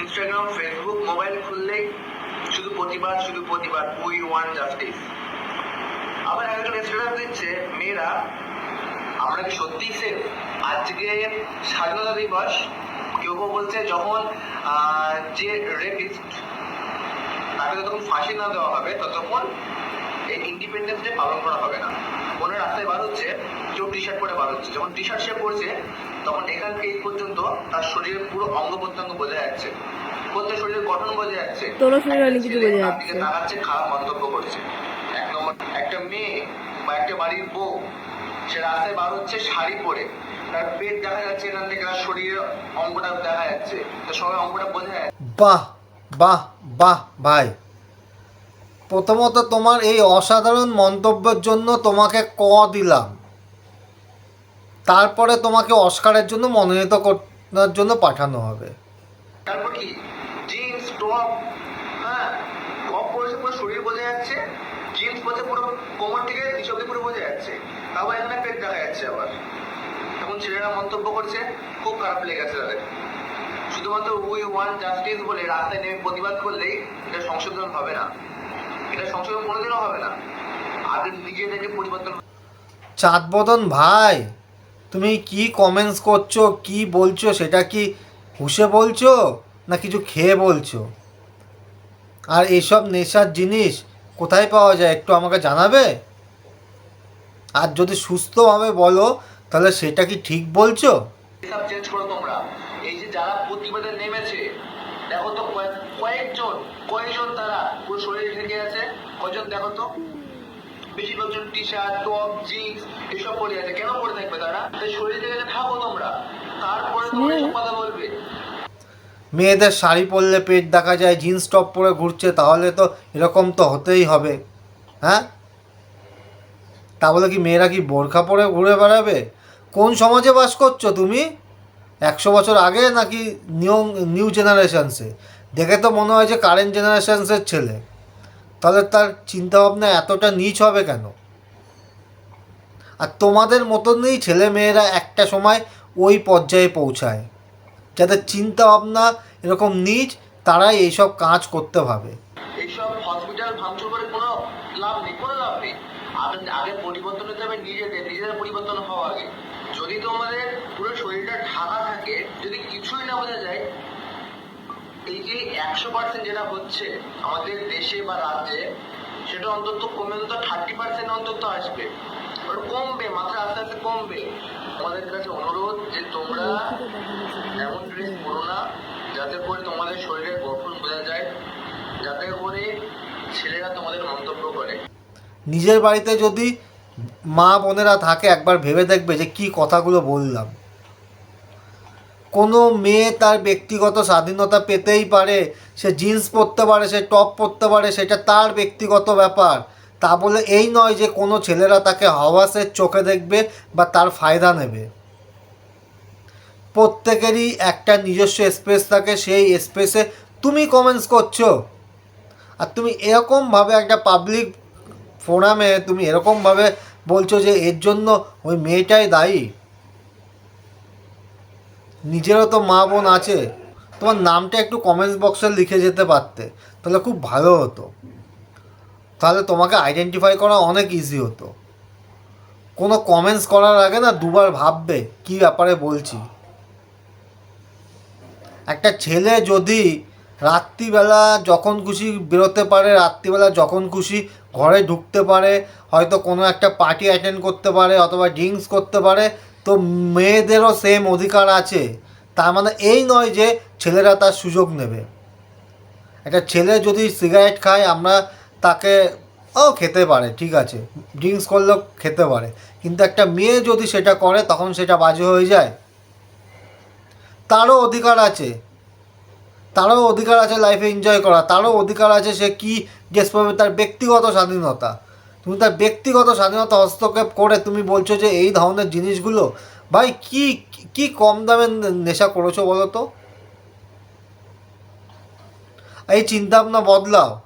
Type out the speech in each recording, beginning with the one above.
Instagram, Facebook, mobile খুললেই শুধু প্রতিবাদ শুধু প্রতিবাদ উই ওয়ান জাস্টিস। আবার একজন স্ট্যাটাস দিচ্ছে, মেয়েরা, আমরা কি সত্যি সেফ আজকে স্বাধীনতা দিবস কেউ কেউ বলছে, যখন যে রেপিস্ট তাকে যতক্ষণ ফাঁসি না দেওয়া হবে, ততক্ষণ এই ইন্ডিপেন্ডেন্স ডে পালন করা হবে না। কোনো রাস্তায় বার হচ্ছে, কেউ টি শার্ট পরে বার হচ্ছে। যখন টি শার্ট সে পরছে তখন এখান থেকে এই পর্যন্ত তার শরীরের পুরো অঙ্গ প্রত্যঙ্গ বোঝা যাচ্ছে। প্রত্যেক শরীরের গঠন বোঝা যাচ্ছে। তোরও শরীরে অনেক কিছু বোঝা যাচ্ছে। তাকাচ্ছে খারাপ মন্তব্য করছে। এক নম্বর একটা মেয়ে বা একটা বাড়ির বউ সে রাস্তায় বার হচ্ছে শাড়ি পরে। তার পেট দেখা যাচ্ছে এখান থেকে তার শরীরের অঙ্গটা দেখা যাচ্ছে। তার সবাই অঙ্গটা বোঝা যাচ্ছে। বাহ বাহ বাহ ভাই। প্রথমত তোমার এই অসাধারণ মন্তব্যের জন্য তোমাকে ক দিলাম? তারপরে তোমাকে অস্কারের জন্য মনোনীত করার জন্য পাঠানো হবে। তারপর কি? জিন্স টপ হ্যাঁ টপ পরেছে পুরো শরীর বোঝা যাচ্ছে জিন্স পরেছে পুরো কোমর থেকে নিচ অব্দি পুরো বোঝা যাচ্ছে তারপর এখানে পেট দেখা যাচ্ছে আবার। এখন ছেলেরা মন্তব্য করছে খুব খারাপ লেগেছে তাদের। শুধুমাত্র উই ওয়ান জাস্টিস বলে রাস্তায় নেমে প্রতিবাদ করলেই এটা সংশোধন হবে না। এটা সংশোধন কোনোদিনও হবে না। আগে নিজে থেকে পরিবর্তন চাঁদবদন ভাই! তুমি কি কমেন্টস করছ, কি বলছো, সেটা কি হুসে বলছো, না কিছু খেয়ে বলছো? আর এইসব নেশার জিনিস কোথায় পাওয়া যায়, একটু আমাকে জানাবে? আর যদি সুস্থভাবে বলো, তাহলে সেটা কি ঠিক বলছো? চেঞ্জ করো তোমরা। এই যে যারা প্রতিবাদে নেমেছে, দেখো তো কয়েকজন কয়েকজন তারা পুরো শরীর ঢেকে আছে কয়জন দেখো তো? বেশিরভাগজন টি শার্ট টপ জিন্স এসব পরে আছে। কেন পরে থাকবে তারা? তাই শরীর থেকে থাকো তোমরা। তারপরে তোমরা এসব কথা বলবে। মেয়েদের শাড়ি পরলে পেট দেখা যায় জিন্স টপ পরে ঘুরছে তাহলে তো এরকম তো হতেই হবে। হ্যাঁ? তা বলে কি মেয়েরা কি বোরখা পরে ঘুরে বেড়াবে? কোন সমাজে বাস করছ তুমি? একশো বছর আগে নাকি নিউ নিউ জেনারেশনসে দেখে তো মনে হয় যে কারেন্ট জেনারেশনসের ছেলে। তাহলে তার চিন্তাভাবনা এতটা নিচ হবে কেন? আর তোমাদের মতনই ছেলে মেয়েরা একটা সময় ওই পর্যায়ে পৌঁছায়। যাদের চিন্তা ভাবনা এরকম নিজ তারাই এইসব কাজ করতে ভাবে। যদি তোমাদের পুরো শরীরটা ঢাকা থাকে, যদি কিছুই না বোঝা যায় এই যে একশো পার্সেন্ট যেটা হচ্ছে আমাদের দেশে বা রাজ্যে, সেটা অন্তত কমে অন্তত থার্টি পার্সেন্ট অন্তত আসবে। ওটা কমবে, মাত্রা আস্তে আস্তে কমবে। আমাদের কাছে অনুরোধ যে তোমরা এমন ড্রেস পরো না, যাতে করে তোমাদের শরীরের গঠন বোঝা যায়, যাতে করে ছেলেরা তোমাদের মন্তব্য করে। নিজের বাড়িতে যদি মা বোনেরা থাকে, একবার ভেবে দেখবে যে কি কথাগুলো বললাম। কোনো মেয়ে তার ব্যক্তিগত স্বাধীনতা পেতেই পারে, সে জিন্স পরতে পারে, সে টপ পরতে পারে, সেটা তার ব্যক্তিগত ব্যাপার। তা বলে এই নয় যে কোনো ছেলেরা তাকে হাওয়াসের চোখে দেখবে বা তার ফায়দা নেবে। প্রত্যেকেরই একটা নিজস্ব স্পেস থাকে, সেই স্পেসে তুমি কমেন্টস করছ। আর তুমি এরকমভাবে একটা পাবলিক ফোরামে তুমি এরকমভাবে বলছো যে এর জন্য ওই মেয়েটাই দায়ী। নিজেরও তো মা বোন আছে। তোমার নামটা একটু কমেন্টস বক্সে লিখে যেতে পারতে, তাহলে খুব ভালো হতো। তাহলে তোমাকে আইডেন্টিফাই করা অনেক ইজি হতো। কোনো কমেন্টস করার আগে না দুবার ভাববে, কী ব্যাপারে বলছি। একটা ছেলে যদি রাত্রিবেলা যখন খুশি বেরোতে পারে, রাত্রিবেলা যখন খুশি ঘরে ঢুকতে পারে, হয়তো কোনো একটা পার্টি অ্যাটেন্ড করতে পারে, অথবা ড্রিঙ্কস করতে পারে তো মেয়েদেরও সেম অধিকার আছে। তার মানে এই নয় যে ছেলেরা তার সুযোগ নেবে। একটা ছেলে যদি সিগারেট খায়, আমরা তাকে, ও খেতে পারে, ঠিক আছে। ড্রিঙ্কস করলেও খেতে পারে। কিন্তু একটা মেয়ে যদি সেটা করে, তখন সেটা বাজে হয়ে যায়। তারও অধিকার আছে। তারও অধিকার আছে লাইফে এনজয় করা। তারও অধিকার আছে সে কী ড্রেস পরবে তার ব্যক্তিগত স্বাধীনতা। তুমি তার ব্যক্তিগত স্বাধীনতা হস্তক্ষেপ করে তুমি বলছো যে এই ধরনের জিনিসগুলো, ভাই কি কি কম দামে নেশা করেছ বলো তো? এই চিন্তাভাবনা বদলাও।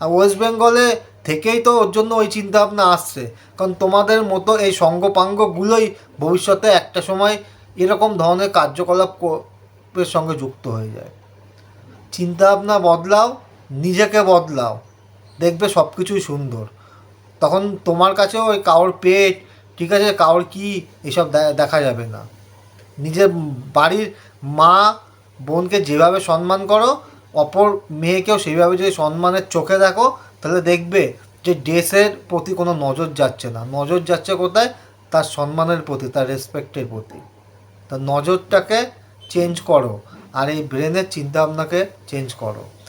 আর ওয়েস্ট বেঙ্গলে থেকেই তো ওর জন্য ওই চিন্তাভাবনা আসছে। কারণ তোমাদের মতো এই সঙ্গপাঙ্গগুলোই ভবিষ্যতে একটা সময় এরকম ধরনের কার্যকলাপ কো- এর সঙ্গে যুক্ত হয়ে যায়। চিন্তাভাবনা বদলাও, নিজেকে বদলাও। দেখবে সব কিছুই সুন্দর। তখন তোমার কাছেও ওই কারোর পেট, ঠিক আছে কারোর কি, এসব দেখা যাবে না। নিজের বাড়ির মা বোনকে যেভাবে সম্মান করো, অপর মেয়েকেও সেইভাবে যদি সম্মানের চোখে দেখো, তাহলে দেখবে যে ড্রেসের প্রতি কোনো নজর যাচ্ছে না। নজর যাচ্ছে কোথায়? তার সম্মানের প্রতি, তার রেসপেক্টের প্রতি। তার নজরটাকে চেঞ্জ করো, আর এই ব্রেনের চিন্তাভাবনাকে চেঞ্জ করো।